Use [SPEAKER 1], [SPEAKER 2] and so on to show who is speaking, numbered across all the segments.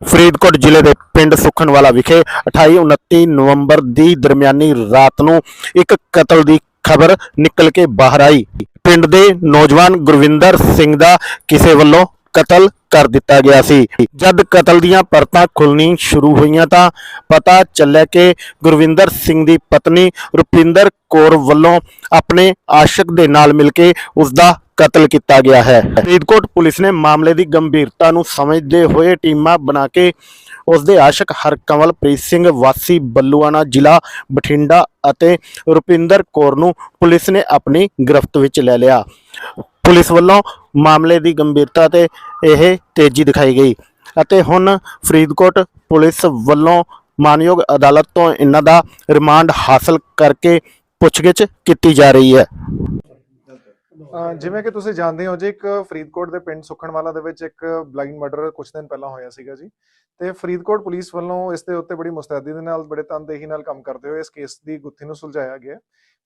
[SPEAKER 1] ਫਰੀਦਕੋਟ ਜ਼ਿਲ੍ਹੇ ਦੇ ਪਿੰਡ ਸੁਖਨਵਾਲਾ ਵਿਖੇ 28-29 ਨਵੰਬਰ ਦੀ ਦਰਮਿਆਨੀ ਰਾਤ ਨੂੰ ਇੱਕ ਕਤਲ ਦੀ ਖਬਰ ਨਿਕਲ ਕੇ ਬਾਹਰ ਆਈ। ਪਿੰਡ ਦੇ ਨੌਜਵਾਨ ਗੁਰਵਿੰਦਰ ਸਿੰਘ ਦਾ ਕਿਸੇ ਵੱਲੋਂ ਕਤਲ ਕਰ ਦਿੱਤਾ ਗਿਆ ਸੀ। ਜਦ ਕਤਲ ਦੀਆਂ ਪਰਤਾਂ ਖੁੱਲਣੀ ਸ਼ੁਰੂ ਹੋਈਆਂ ਤਾਂ ਪਤਾ ਚੱਲਿਆ ਕਿ ਗੁਰਵਿੰਦਰ ਸਿੰਘ ਦੀ ਪਤਨੀ ਰੁਪਿੰਦਰ ਕੌਰ ਵੱਲੋਂ ਆਪਣੇ ਆਸ਼ਿਕ ਦੇ ਨਾਲ ਮਿਲ ਕੇ ਉਸ ਦਾ ਕਤਲ ਕੀਤਾ ਗਿਆ ਹੈ। ਫਰੀਦਕੋਟ ਪੁਲਿਸ ਨੇ ਮਾਮਲੇ ਦੀ ਗੰਭੀਰਤਾ ਨੂੰ ਸਮਝਦੇ ਹੋਏ ਟੀਮਾਂ ਬਣਾ ਕੇ ਉਸ ਦੇ ਆਸ਼ਿਕ ਹਰਕਮਲਪ੍ਰੀਤ ਸਿੰਘ, ਵਾਸੀ ਬੱਲੂਆਣਾ ਜ਼ਿਲ੍ਹਾ, ਬਠਿੰਡਾ ਅਤੇ ਰੁਪਿੰਦਰ ਕੌਰ ਨੂੰ ਪੁਲਿਸ ਨੇ ਆਪਣੀ ਗ੍ਰਿਫਤ ਵਿੱਚ ਲੈ ਲਿਆ। ਪੁਲਿਸ ਵੱਲੋਂ ਮਾਮਲੇ ਦੀ ਗੰਭੀਰਤਾ ਤੇ ਇਹ ਤੇਜ਼ੀ ਦਿਖਾਈ ਗਈ ਅਤੇ ਹੁਣ ਫਰੀਦਕੋਟ ਪੁਲਿਸ ਵੱਲੋਂ ਮਾਨਯੋਗ ਅਦਾਲਤ ਤੋਂ ਇਹਨਾਂ ਦਾ ਰਿਮਾਂਡ ਹਾਸਲ ਕਰਕੇ ਪੁੱਛਗਿੱਛ ਕੀਤੀ ਜਾ ਰਹੀ ਹੈ।
[SPEAKER 2] ਜਿਵੇਂ ਕਿ ਤੁਸੀਂ ਜਾਣਦੇ ਹੋ ਜੀ, ਇੱਕ ਫਰੀਦਕੋਟ ਦੇ ਪਿੰਡ ਸੁਖਣਵਾਲਾ ਦੇ ਵਿੱਚ ਇੱਕ ਬਲਾਈਂਡ ਮਰਡਰ ਕੁਝ ਦਿਨ ਪਹਿਲਾਂ ਹੋਇਆ ਸੀਗਾ ਜੀ। ਤੇ ਫਰੀਦਕੋਟ ਪੁਲਿਸ ਵੱਲੋਂ ਇਸ ਦੇ ਉੱਤੇ ਬੜੀ ਮੁਸਤੈਦੀ ਦੇ ਨਾਲ, ਬੜੇ ਤਨਦੇਹੀ ਨਾਲ ਕੰਮ ਕਰਦੇ ਹੋਏ ਇਸ ਕੇਸ ਦੀ ਗੁੱਥੀ ਨੂੰ ਸੁਲਝਾਇਆ ਗਿਆ।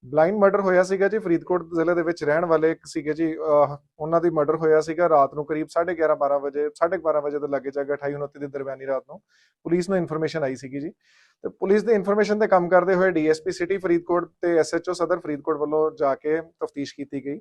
[SPEAKER 2] ਬਲਾਈਂਡ ਮਰਡਰ ਹੋਇਆ ਸੀਗਾ ਜੀ, ਫਰੀਦਕੋਟ ਜ਼ਿਲ੍ਹੇ ਦੇ ਵਿੱਚ ਰਹਿਣ ਵਾਲੇ ਇੱਕ ਸੀਗੇ ਜੀ ਉਹਨਾਂ ਦੀ ਮਰਡਰ ਹੋਇਆ ਸੀਗਾ ਰਾਤ ਨੂੰ ਕਰੀਬ 11:30 12 ਵਜੇ 12:30 ਵਜੇ ਦੇ ਲੱਗੇ ਜਾਗਾ 28 29 ਦੀ ਦਰਮਿਆਨੀ ਰਾਤ ਨੂੰ ਪੁਲਿਸ ਨੂੰ ਇਨਫੋਰਮੇਸ਼ਨ ਆਈ ਸੀਗੀ ਜੀ। ਤੇ ਪੁਲਿਸ ਦੇ ਇਨਫੋਰਮੇਸ਼ਨ ਤੇ ਕੰਮ ਕਰਦੇ ਹੋਏ ਡੀਐਸਪੀ ਸਿਟੀ ਫਰੀਦਕੋਟ ਤੇ ਐਸਐਚਓ ਸਦਰ ਫਰੀਦਕੋਟ ਵੱਲੋਂ ਜਾ ਕੇ ਤਫਤੀਸ਼ ਕੀਤੀ ਗਈ।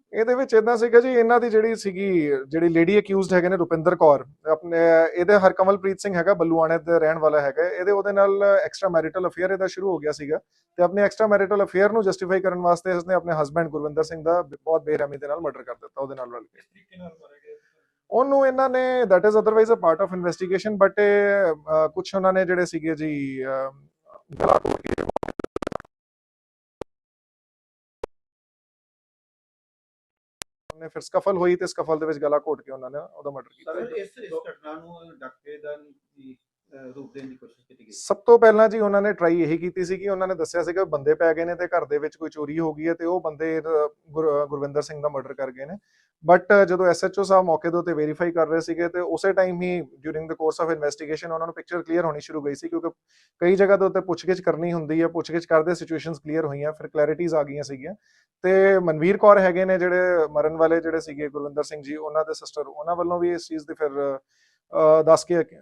[SPEAKER 2] ਇਹਦੇ ਵਿੱਚ ਇਦਾਂ ਸੀਗਾ ਜੀ ਇਹਨਾਂ ਦੀ ਜਿਹੜੀ ਸੀਗੀ ਜਿਹੜੀ ਲੇਡੀ ਅਕਿਊਜ਼ਡ ਹੈਗੇ ਨੇ ਰੁਪਿੰਦਰ ਕੌਰ ਆਪਣੇ ਇਹਦੇ ਹਰਕਮਲਪ੍ਰੀਤ ਸਿੰਘ ਹੈਗਾ ਬੱਲੂਆਣੇ ਦੇ ਰਹਿਣ ਵਾਲਾ ਹੈਗਾ ਇਹਦੇ ਉਹਦੇ ਨਾਲ ਐਕਸਟਰਾ ਮੈਰਿਟਲ ਅਫੇਅਰ ਇਹਦਾ ਸ਼ੁਰੂ ਹੋ ਗਿਆ ਸੀਗਾ ਤੇ ਆਪਣੇ ਐਕਸਟਰਾ ਮੈਰਿਟਲ ਅਫੇਅਰ ਨੂੰ ਜਸਟੀਫਾਈ ਕਰਨ ਵਾਸਤੇ ਇਸਨੇ ਆਪਣੇ ਹਸਬੰਡ ਗੁਰਵਿੰਦਰ ਸਿੰਘ ਦਾ ਬਹੁਤ ਬੇਰਹਿਮੀ ਦੇ ਨਾਲ ਮਰਡਰ ਕਰ ਦਿੱਤਾ ਉਹਦੇ ਨਾਲ ਰਲ ਕੇ। ਉਹਨੂੰ ਇਹਨਾਂ ਨੇ that is otherwise a part of investigation but ਕੁਝ ਉਹਨਾਂ ਨੇ ਜਿਹੜੇ ਸੀਗੇ ਜੀ ਗਲਾ ਕੇ ਉਹਨੇ ਫਿਰ ਸਕਫਲ ਹੋਈ ਤੇ ਸਕਫਲ ਦੇ ਵਿੱਚ ਗਲਾ ਘੋਟ ਕੇ ਉਹਨਾਂ ਨੇ ਉਹਦਾ ਮਰਡਰ ਕੀਤਾ।
[SPEAKER 3] ਇਸ ਇਸ ਘਟਨਾ ਨੂੰ ਡਾਕੇ ਦਾ ਰੂਪ ਦੇਣ ਦੀ ਕੋਸ਼ਿਸ਼ ਕੀਤੀ ਗਈ।
[SPEAKER 2] ਸਭ ਤੋਂ ਪਹਿਲਾਂ ਜੀ ਉਹਨਾਂ ਨੇ ਟਰਾਈ ਇਹੀ ਕੀਤੀ ਸੀ ਕਿ ਉਹਨਾਂ ਨੇ ਦੱਸਿਆ ਸੀਗਾ ਬੰਦੇ ਪੈ ਗਏ ਨੇ ਤੇ ਘਰ ਦੇ ਵਿੱਚ ਕੋਈ ਚੋਰੀ ਹੋ ਗਈ ਹੈ ਤੇ ਉਹ ਬੰਦੇ ਗੁਰਵਿੰਦਰ ਸਿੰਘ ਦਾ ਮਰਡਰ ਕਰ ਗਏ ਨੇ। ਬਟ ਜਦੋਂ ਐਸਐਚਓ ਸਾਹਿਬ ਮੌਕੇ ਦੇ ਉੱਤੇ ਵੈਰੀਫਾਈ ਕਰ ਰਹੇ ਸੀਗੇ ਤੇ ਉਸੇ time he during the course of investigation ਉਹਨਾਂ ਨੂੰ ਪਿਕਚਰ ਕਲੀਅਰ ਹੋਣੀ ਸ਼ੁਰੂ ਗਈ ਸੀ ਕਿਉਂਕਿ ਕਈ ਜਗ੍ਹਾ ਦੇ ਉੱਤੇ ਪੁੱਛਗਿੱਛ ਕਰਨੀ ਹੁੰਦੀ ਹੈ, ਪੁੱਛਗਿੱਛ ਕਰਦੇ ਸਿਚੁਏਸ਼ਨਸ ਕਲੀਅਰ ਹੋਈਆਂ, ਫਿਰ ਕਲੈਰਿਟੀਜ਼ ਆ ਗਈਆਂ ਸੀਗੀਆਂ। ਤੇ ਮਨਵੀਰ ਕੌਰ ਹੈਗੇ ਨੇ ਜਿਹੜੇ ਮਰਨ ਵਾਲੇ ਜਿਹੜੇ ਸੀਗੇ ਗੁਰਵਿੰਦਰ ਸਿੰਘ ਜੀ, ਉਹਨਾਂ ਦੇ ਸਿਸਟਰ ਉਹਨਾਂ ਵੱਲੋਂ ਵੀ ਇਸ ਚੀਜ਼ ਦੀ ਫਿਰ ਦੱਸ ਕੇ ਐਫ